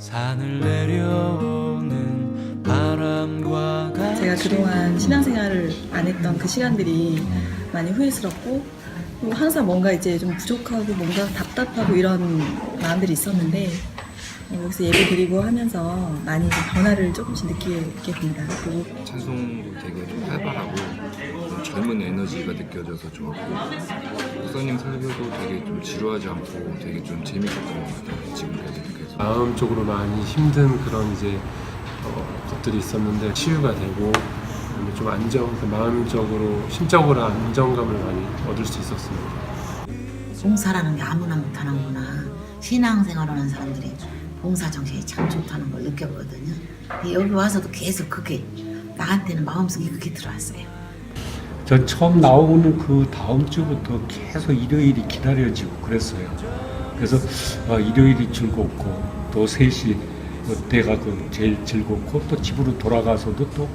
산을 내려오는 바람과 제가 그동안 신앙생활을 안 했던 그 시간들이 많이 후회스럽고 그리고 항상 뭔가 이제 좀 부족하고 뭔가 답답하고 이런 마음들이 있었는데 어, 여기서 예배 드리고 하면서 많이 좀 변화를 조금씩 느끼게 됩니다. 그리고 찬송도 되게 좀 활발하고 좀 젊은 에너지가 느껴져서 좋았고 목사님 설교도 되게 좀 지루하지 않고 되게 좀 재밌었던 것 같아요 지금까지 그래서 마음적으로 많이 힘든 그런 이제 어, 것들이 있었는데 치유가 되고 좀 안정, 그 마음적으로 심적으로 안정감을 많이 얻을 수 있었습니다. 봉사라는 게 아무나 못하는구나. 신앙생활하는 사람들이 봉사 정신이 참 좋다는 걸 느꼈거든요. 근데 여기 와서도 계속 그게 나한테는 마음속에 그게 들어왔어요. 전 처음 나오는 그 다음 주부터 계속 일요일이 기다려지고 그랬어요. 그래서 어, 일요일이 즐겁고 또 셋이 때가 그 제일 즐겁고 또 집으로 돌아가서도 또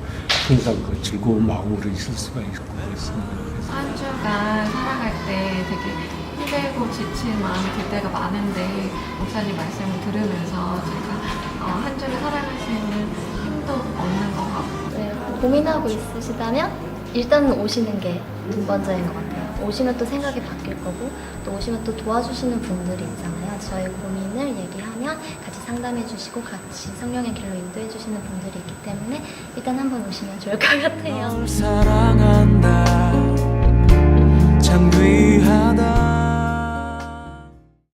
항상 그 즐거운 마음으로 있을 수가 있고 그랬습니다. 그래서 한 주간 살아갈 때 되게 힘들고 지친 마음이 들 때가 많은데 목사님 말씀을 들으면서 제가 어, 한 주를 살아갈 수 있는 힘도 얻는 것 같고 네, 고민하고 있으시다면 일단 오시는 게 두 번째인 것 같아요. 오시면 또 생각이 바뀔 거고 또 오시면 또 도와주시는 분들이 있잖아요. 저희 고민을 얘기하면 같이 상담해 주시고 같이 성령의 길로 인도해 주시는 분들이 있기 때문에 일단 한번 오시면 좋을 것 같아요. 사랑